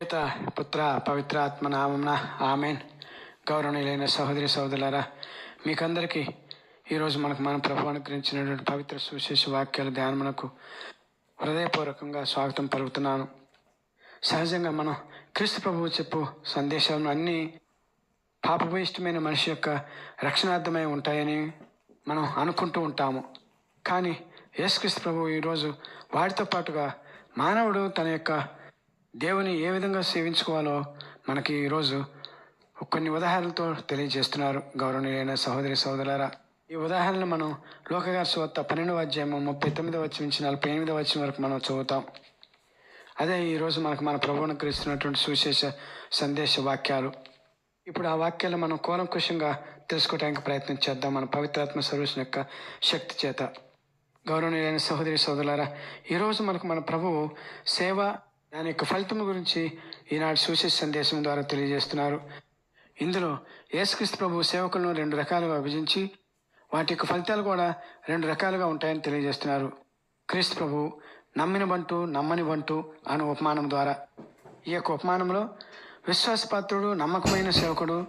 పిత పుత్ర పవిత్రాత్మ నామమున ఆమెన్. గౌరవనీయులైన సహోదరి సహోదరులారా మీకందరికీ ఈరోజు మనకు మన ప్రభు అనుగ్రహించినటువంటి పవిత్ర సువిశేష వాక్యాల ధ్యానమునకు హృదయపూర్వకంగా స్వాగతం పలుకుతున్నాను. సహజంగా మనం క్రీస్తు ప్రభువు చెప్పు సందేశాలను అన్నీ పాపభూయిష్టమైన మనిషి యొక్క రక్షణార్థమై ఉంటాయని మనం అనుకుంటూ ఉంటాము. కానీ యేసుక్రీస్తు ప్రభు ఈరోజు వాటితో పాటుగా మానవుడు తన యొక్క దేవుని ఏ విధంగా సేవించుకోవాలో మనకి ఈరోజు కొన్ని ఉదాహరణలతో తెలియజేస్తున్నారు గౌరవనీయులైన సహోదరి సహోదరులారా. ఈ ఉదాహరణలు మనం లోకగారి సువార్త పన్నెండవ అధ్యాయం ముప్పై తొమ్మిదవ వచ్చి నుంచి నలభై ఎనిమిదవ వచ్చిన వరకు మనం చదువుతాం. అదే ఈరోజు మనకు మన ప్రభువును క్రీస్తున్నటువంటి సువిశేష సందేశ వాక్యాలు. ఇప్పుడు ఆ వాక్యాలు మనం కోలంకుశంగా తెలుసుకోవడానికి ప్రయత్నం చేద్దాం మన పవిత్రాత్మ సర్వీస్ యొక్క శక్తి చేత. గౌరవనీయులైన సహోదరి సోదరులారా ఈరోజు మనకు మన ప్రభువు సేవ దాని యొక్క ఫలితం గురించి ఈనాడు సూచన సందేశం ద్వారా తెలియజేస్తున్నారు. ఇందులో యేసుక్రీస్తు ప్రభు సేవకులను రెండు రకాలుగా విభజించి వాటి యొక్క ఫలితాలు కూడా రెండు రకాలుగా ఉంటాయని తెలియజేస్తున్నారు. క్రీస్తు ప్రభు నమ్మిన బంటు నమ్మని బంటు అనే ఉపమానం ద్వారా. ఈ యొక్క ఉపమానంలో విశ్వాసపాత్రుడు నమ్మకమైన సేవకుడు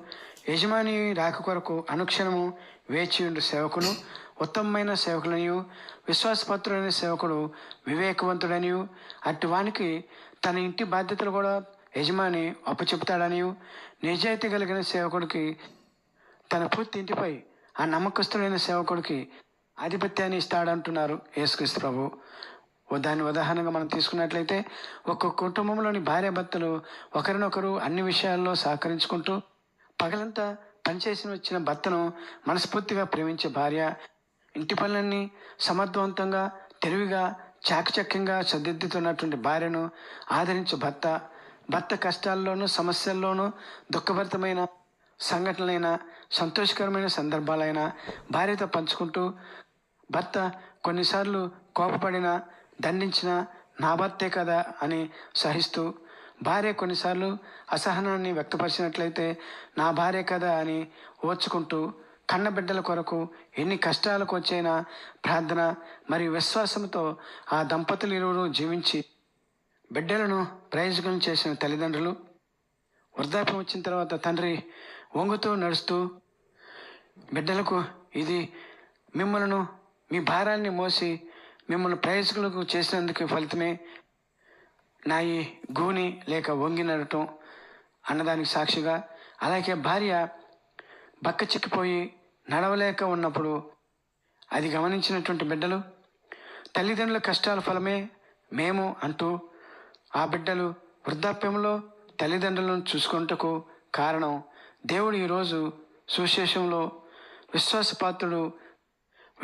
యజమాని రాక కొరకు అనుక్షణము వేచియుండు సేవకుడు ఉత్తమమైన సేవకులనియు విశ్వాసపాత్రుడైన సేవకుడు వివేకవంతుడనియు అట్టి వానికి తన ఇంటి బాధ్యతలు కూడా యజమాని అప్పచెపుతాడనియు నిజాయితీ కలిగిన సేవకుడికి తన పూర్తి ఇంటిపై ఆ నమ్మకస్తుడైన సేవకుడికి ఆధిపత్యాన్ని ఇస్తాడంటున్నారు యేసుక్రీస్తు ప్రభు. దాని ఉదాహరణగా మనం తీసుకున్నట్లయితే ఒక కుటుంబంలోని భార్యాభర్తలు ఒకరినొకరు అన్ని విషయాల్లో సహకరించుకుంటూ పగలంతా పనిచేసి వచ్చిన భర్తను మనస్ఫూర్తిగా ప్రేమించే భార్య ఇంటి పనులన్నీ సమర్థవంతంగా తెలివిగా చాకచక్యంగా సర్దిద్దుతున్నటువంటి భార్యను ఆదరించు భర్త. భర్త కష్టాల్లోనూ సమస్యల్లోనూ దుఃఖభరితమైన సంఘటనలైన సంతోషకరమైన సందర్భాలైన భార్యతో పంచుకుంటూ భర్త కొన్నిసార్లు కోపపడిన దండించిన నా భర్తే కదా అని సహిస్తూ భార్య కొన్నిసార్లు అసహనాన్ని వ్యక్తపరిచినట్లయితే నా భార్య కదా అని ఓర్చుకుంటూ కన్నబిడ్డల కొరకు ఎన్ని కష్టాలకు వచ్చైనా ప్రార్థన మరియు విశ్వాసంతో ఆ దంపతులు ఇరువురు జీవించి బిడ్డలను ప్రయోజకులను చేసిన తల్లిదండ్రులు. వృద్ధాప్యం వచ్చిన తర్వాత తండ్రి వంగుతూ నడుస్తూ బిడ్డలకు ఇది మిమ్మల్ని మీ భారాన్ని మోసి మిమ్మల్ని ప్రయోజకులకు చేసినందుకు ఫలితమే నా ఈ గూని లేక వంగి నడటం అన్నదానికి సాక్షిగా అలాగే భార్య బక్క చిక్కిపోయి నడవలేక ఉన్నప్పుడు అది గమనించినటువంటి బిడ్డలు తల్లిదండ్రుల కష్టాల ఫలమే మేము అంటూ ఆ బిడ్డలు వృద్ధాప్యంలో తల్లిదండ్రులను చూసుకుంటకు కారణం దేవుడు ఈరోజు సుశేషంలో విశ్వాసపాత్రుడు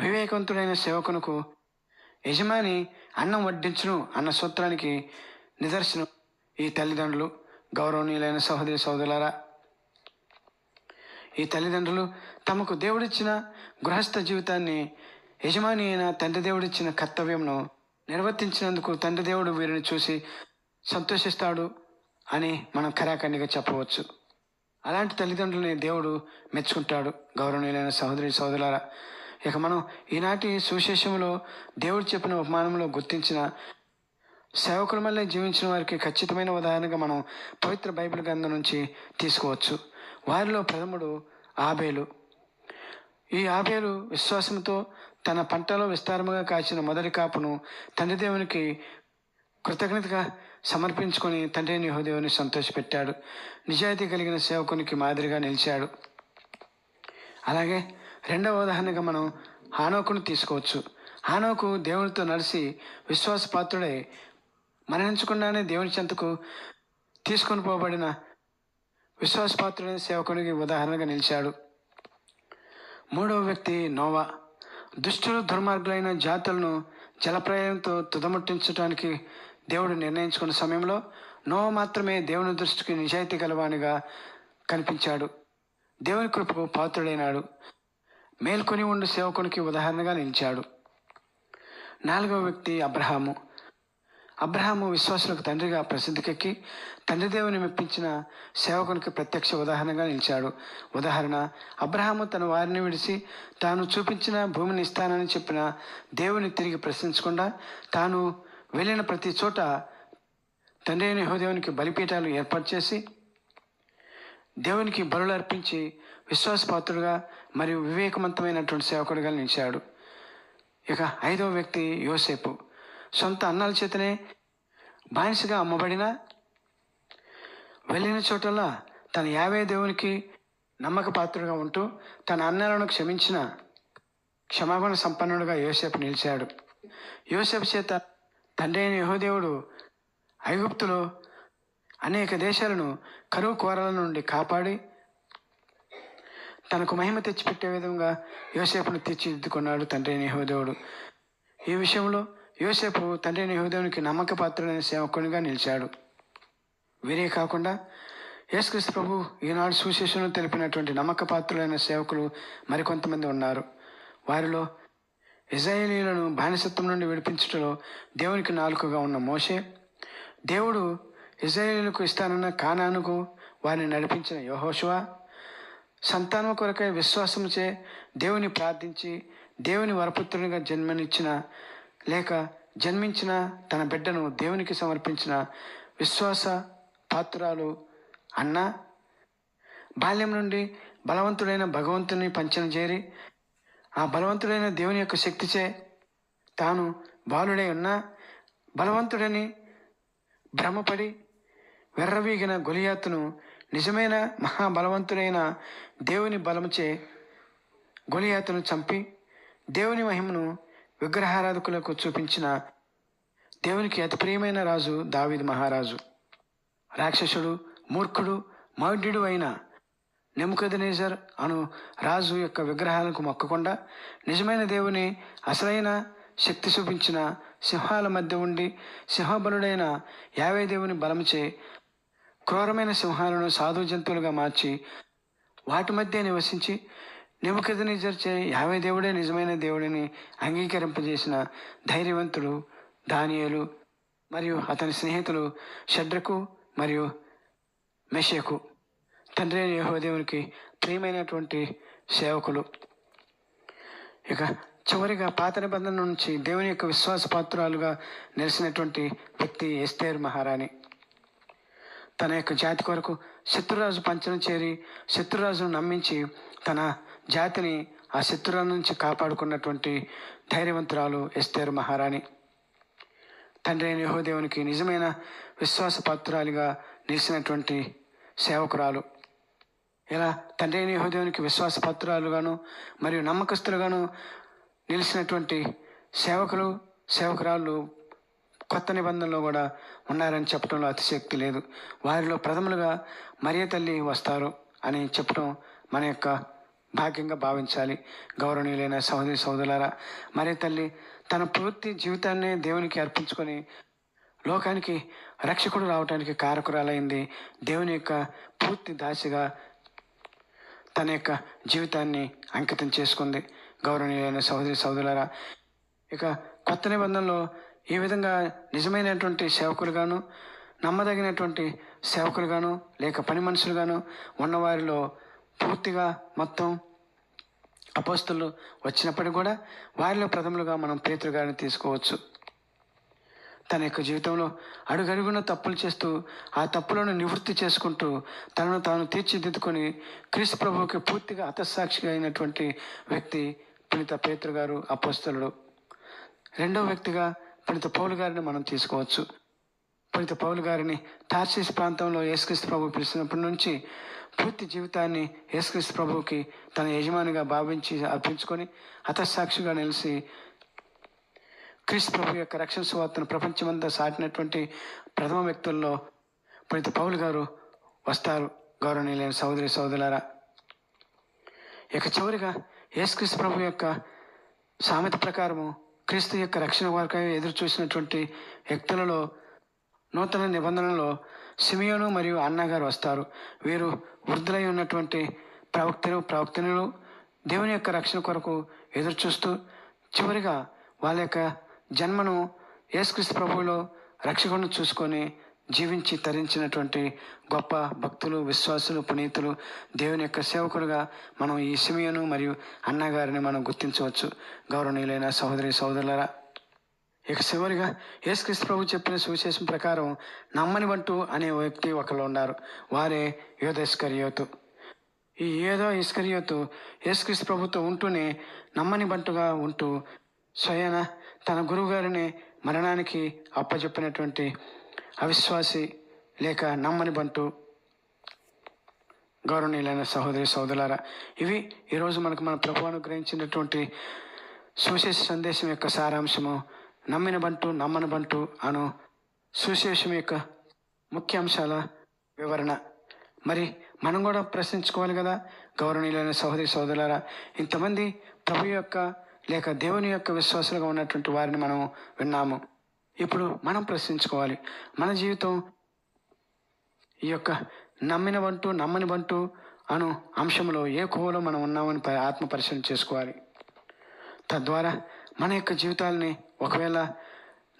వివేకవంతుడైన సేవకునకు యజమాని అన్నం వడ్డించును అన్న సూత్రానికి నిదర్శనం ఈ తల్లిదండ్రులు. గౌరవనీయులైన సహోదరి సహోదరులారా ఈ తల్లిదండ్రులు తమకు దేవుడిచ్చిన గృహస్థ జీవితాన్ని యజమాని అయిన తండ్రి దేవుడిచ్చిన కర్తవ్యంను నిర్వర్తించినందుకు తండ్రి దేవుడు వీరిని చూసి సంతోషిస్తాడు అని మనం ఖరాఖండిగా చెప్పవచ్చు. అలాంటి తల్లిదండ్రులని దేవుడు మెచ్చుకుంటాడు. గౌరవనీయులైన సహోదరి సోదరులారా ఇక మనం ఈనాటి సువిశేషంలో దేవుడు చెప్పిన ఉపమానంలో గుర్తించిన సేవకుల వల్లే జీవించిన వారికి ఖచ్చితమైన ఉదాహరణగా మనం పవిత్ర బైబిల్ గ్రంథం నుంచి తీసుకోవచ్చు. వారిలో ప్రథముడు ఆబేలు. ఈ ఆబేలు విశ్వాసంతో తన పంటలో విస్తారముగా కాచిన మొదటి కాపును తండ్రి దేవునికి కృతజ్ఞతగా సమర్పించుకొని తండ్రిని యెహోదేవుని సంతోషపెట్టాడు. నిజాయితీ కలిగిన సేవకునికి మాదిరిగా నిలిచాడు. అలాగే రెండవ ఉదాహరణగా మనం హానోకును తీసుకోవచ్చు. హానోకు దేవునితో నడిచి విశ్వాసపాత్రుడై మరణించకుండానే దేవుని చెంతకు తీసుకొని పోబడిన విశ్వాసపాత్రుడైన సేవకునికి ఉదాహరణగా నిలిచాడు. మూడవ వ్యక్తి నోవా. దుష్టులు దుర్మార్గులైన జాతులను జలప్రయాణంతో తుదముట్టించడానికి దేవుడు నిర్ణయించుకున్న సమయంలో నోవా మాత్రమే దేవుని దృష్టికి నిజాయితీ గలవానిగా కనిపించాడు. దేవుని కృపకు పాత్రుడైనాడు. మేల్కొని ఉండు సేవకునికి ఉదాహరణగా నిలిచాడు. నాలుగవ వ్యక్తి అబ్రహాము. అబ్రహాము విశ్వాసులకు తండ్రిగా ప్రసిద్ధికెక్కి తండ్రి దేవుని మెప్పించిన సేవకునికి ప్రత్యక్ష ఉదాహరణగా నిలిచాడు. ఉదాహరణ అబ్రహాము తన వారిని విడిచి తాను చూపించిన భూమిని ఇస్తానని చెప్పిన దేవుని తిరిగి ప్రశ్నించకుండా తాను వెళ్ళిన ప్రతి చోట తండ్రి అయిన యహోదేవునికి బలిపీఠాలు ఏర్పాటు చేసి దేవునికి బలులు అర్పించి విశ్వాసపాత్రుడుగా మరియు వివేకవంతమైనటువంటి సేవకుడిగా నిలిచాడు. ఇక ఐదవ వ్యక్తి యోసేపు. సొంత అన్నాల చేతనే బానిసగా అమ్మబడిన వెళ్ళిన చోటల్లా తన యావే దేవునికి నమ్మకపాత్రుడుగా ఉంటూ తన అన్నలను క్షమించిన క్షమాపణ సంపన్నుడుగా యోసేపు నిలిచాడు. యోసేపు చేత తండ్రి అయిన యహోదేవుడు ఐగుప్తులో అనేక దేశాలను కరువు కోరల నుండి కాపాడి తనకు మహిమ తెచ్చిపెట్టే విధంగా యోసేపును తీర్చిదిద్దుకున్నాడు తండ్రి అయిన యహోదేవుడు. ఈ విషయంలో యోసేపు తండ్రి హృదయానికి నమ్మకపాత్రుడైన సేవకునిగా నిలిచాడు. వీరే కాకుండా యేసుక్రీస్తు ప్రభు ఈనాడు సుశేషను తెలిపినటువంటి నమ్మకపాత్రులైన సేవకులు మరికొంతమంది ఉన్నారు. వారిలో ఇజ్రాయేలీలను బానిసత్వం నుండి విడిపించడంలో దేవునికి నాలుకగా ఉన్న మోషే దేవుడు ఇజ్రాయేలీలకు ఇస్తానన్న కానానుకు వారిని నడిపించిన యోహోషువ సంతానం కొరకై విశ్వాసముచే దేవుని ప్రార్థించి దేవుని వరపుత్రునిగా జన్మనిచ్చిన లేక జన్మించిన తన బిడ్డను దేవునికి సమర్పించిన విశ్వాస పాత్రాలు అన్న బాల్యం నుండి బలవంతుడైన భగవంతుని పంచన చేరి ఆ బలవంతుడైన దేవుని యొక్క శక్తిచే తాను బాలుడై ఉన్నా బలవంతుడని భ్రమపడి వెర్రవీగిన గొలియాతును నిజమైన మహాబలవంతుడైన దేవుని బలముచే గొలియాతును చంపి దేవుని మహిమను విగ్రహారాధకులకు చూపించిన దేవునికి అతి ప్రియమైన రాజు దావిద్ మహారాజు. రాక్షసుడు మూర్ఖుడు మౌఢ్యుడు అయిన నెముకదనేజర్ అను రాజు యొక్క విగ్రహాలకు మొక్కకుండా నిజమైన దేవుని అసలైన శక్తి చూపించిన సింహాల మధ్య ఉండి సింహబలుడైన యావే దేవుని బలముచే క్రూరమైన సింహాలను సాధు జంతువులుగా మార్చి వాటి మధ్య నివసించి నెముకదనేజర్చే యావే దేవుడే నిజమైన దేవుడిని అంగీకరింపజేసిన ధైర్యవంతుడు దానియలు మరియు అతని స్నేహితులు షడ్రకు మరియు మెషకు తండ్రి అయిన యహోదేవునికి ప్రియమైనటువంటి సేవకులు. ఇక చివరిగా పాత నిబంధన నుంచి దేవుని యొక్క విశ్వాస పాత్రాలుగా నిలిచినటువంటి వ్యక్తి ఎస్తేర్ మహారాణి. తన యొక్క జాతి కొరకు శత్రురాజు పంచన చేరి శత్రురాజును నమ్మించి తన జాతిని ఆ శత్రుల నుంచి కాపాడుకున్నటువంటి ధైర్యవంతురాలు ఎస్తేర్ మహారాణి. తండ్రి అయిన యహోదేవునికి నిజమైన విశ్వాసపాత్రాలుగా నిలిచినటువంటి సేవకురాలు. ఇలా తండ్రి అయిన యహోదేవునికి విశ్వాసపాత్రాలుగాను మరియు నమ్మకస్తులుగాను నిలిచినటువంటి సేవకులు సేవకురాళ్ళు కొత్త నిబంధనలో కూడా ఉన్నారని చెప్పడంలో అతిశక్తి లేదు. వారిలో ప్రథములుగా మరియ తల్లి వస్తారు అని చెప్పడం మన యొక్క భాగ్యంగా భావించాలి. గౌరవనీయులైన సహోదరి సహోదరులారా మరియ తల్లి తన పూర్తి జీవితాన్ని దేవునికి అర్పించుకొని లోకానికి రక్షకుడు రావడానికి కారకురాలైంది. దేవుని యొక్క పూర్తి దాసిగా తన యొక్క జీవితాన్ని అంకితం చేసుకుంది. గౌరవనీయులైన సహోదరి సహోదరులారా ఇక కొత్త నిబంధనలో ఈ విధంగా నిజమైనటువంటి సేవకులుగాను నమ్మదగినటువంటి సేవకులుగాను లేక పని మనుషులుగాను ఉన్నవారిలో పూర్తిగా మొత్తం అపోస్తులు వచ్చినప్పటికీ కూడా వారిలో ప్రథములుగా మనం పేతురు గారిని తీసుకోవచ్చు. తన యొక్క జీవితంలో అడుగడుగున తప్పులు చేస్తూ ఆ తప్పులను నివృత్తి చేసుకుంటూ తనను తాను తీర్చిదిద్దుకొని క్రీస్తు ప్రభువుకి పూర్తిగా హతసాక్షిగా అయినటువంటి వ్యక్తి పునిత పేతురు గారు అపోస్తలుడు. రెండవ వ్యక్తిగా పునిత పౌలు గారిని మనం తీసుకోవచ్చు. పునిత పౌలు గారిని టార్సిస్ ప్రాంతంలో యేసుక్రీస్తు ప్రభు పిలిచినప్పటి నుంచి పూర్తి జీవితాన్ని యేసుక్రీస్తు ప్రభుకి తన యజమానిగా భావించి అర్పించుకొని హతసాక్షిగా నిలిచి క్రీస్తు ప్రభు యొక్క రక్షణ సువార్తను ప్రపంచమంతా సాటినటువంటి ప్రథమ వ్యక్తుల్లో పండిత పౌలు గారు వస్తారు. గౌరవనీయులైన సోదరి సోదరులారా ఇక చివరిగా యేసుక్రీస్తు ప్రభు యొక్క సామెత ప్రకారము క్రీస్తు యొక్క రక్షణ కొరకై ఎదురు చూసినటువంటి వ్యక్తులలో నూతన నిబంధనలో సిమియోను మరియు అన్నగారు వస్తారు. వీరు వృద్ధులై ఉన్నటువంటి ప్రవక్తలు ప్రవక్తనులు దేవుని యొక్క రక్షణ కొరకు ఎదురుచూస్తూ చివరిగా వాళ్ళ యొక్క జన్మను యేసుక్రీస్తు ప్రభువులో రక్షకులను చూసుకొని జీవించి తరించినటువంటి గొప్ప భక్తులు విశ్వాసులు పునీతులు దేవుని యొక్క సేవకులుగా మనం ఈ సిమియను మరియు అన్నగారిని మనం గుర్తించవచ్చు. గౌరవనీయులైన సహోదరి సహోదరులరా ఇక చివరిగా యేసుక్రీస్తు ప్రభు చెప్పిన సువిశేషం ప్రకారం నమ్మని బంటు అనే వ్యక్తి ఒకరు ఉన్నారు. వారే యోధస్కరియోతు ఈ ఏదో ఇస్కర్యోతు యేసుక్రీస్తు ప్రభుతో ఉంటూనే నమ్మని బంటుగా ఉంటూ స్వయాన తన గురువుగారిని మరణానికి అప్పచెప్పినటువంటి అవిశ్వాసి లేక నమ్మని బంటు గౌరవనీయులైన సహోదరి సోదరులారా ఇవి ఈరోజు మనకు మన ప్రభు అనుగ్రహించినటువంటి సువిశేష సందేశం యొక్క సారాంశము. నమ్మిన బంటు నమ్మని బంటు అను సువిశేషం యొక్క ముఖ్య అంశాల వివరణ. మరి మనం కూడా ప్రశ్నించుకోవాలి కదా? గౌరవనీయులైన సహోదరి సోదరులారా ఇంతమంది ప్రభు యొక్క లేక దేవుని యొక్క విశ్వాసులుగా ఉన్నటువంటి వారిని మనం విన్నాము. ఇప్పుడు మనం ప్రశ్నించుకోవాలి. మన జీవితం ఈ యొక్క నమ్మిన బంటు నమ్మని బంటు అను అంశంలో ఏ కోవలో మనం ఉన్నామని ఆత్మ పరిశీలన చేసుకోవాలి. తద్వారా మన యొక్క జీవితాలని ఒకవేళ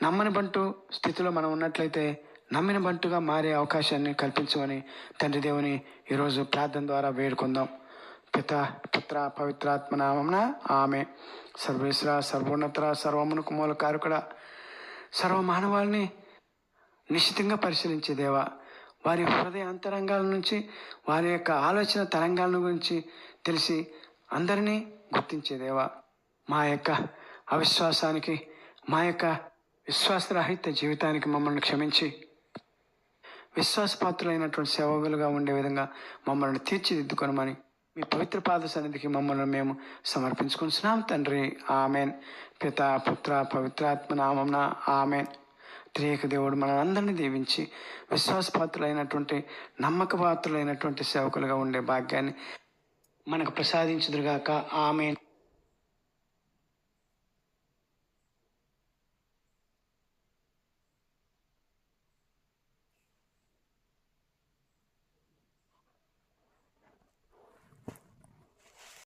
నమ్మని బంటు స్థితిలో మనం ఉన్నట్లయితే నమ్మిన బంటుగా మారే అవకాశాన్ని కల్పించమని తండ్రి దేవుని ఈరోజు ప్రార్థన ద్వారా వేడుకుందాం. పిత పుత్ర పవిత్రాత్మ నామమున ఆమె. సర్వేశ్వర సర్వోన్నత సర్వమునకు మూల కారుకుడ సర్వ మానవాళిని నిశ్చితంగా పరిశీలించే దేవా. వారి హృదయ అంతరంగాల నుంచి వారి యొక్క ఆలోచన తరంగాల గురించి తెలిసి అందరినీ గుర్తించే దేవా. మా యొక్క అవిశ్వాసానికి మా యొక్క విశ్వాసరహిత జీవితానికి మమ్మల్ని క్షమించి విశ్వాసపాత్రులైనటువంటి సేవకులుగా ఉండే విధంగా మమ్మల్ని తీర్చిదిద్దుకొనమని మీ పవిత్ర పాద సన్నిధికి మమ్మల్ని మేము సమర్పించుకుంటున్నాం తండ్రి. ఆమెన్. పిత పుత్ర పవిత్రాత్మ నామమున ఆమెన్. త్రియేక దేవుడు మన అందరినీ దీవించి విశ్వాసపాత్రులైనటువంటి నమ్మకపాత్రులైనటువంటి సేవకులుగా ఉండే భాగ్యాన్ని మనకు ప్రసాదించుదురుగాక. ఆమెన్.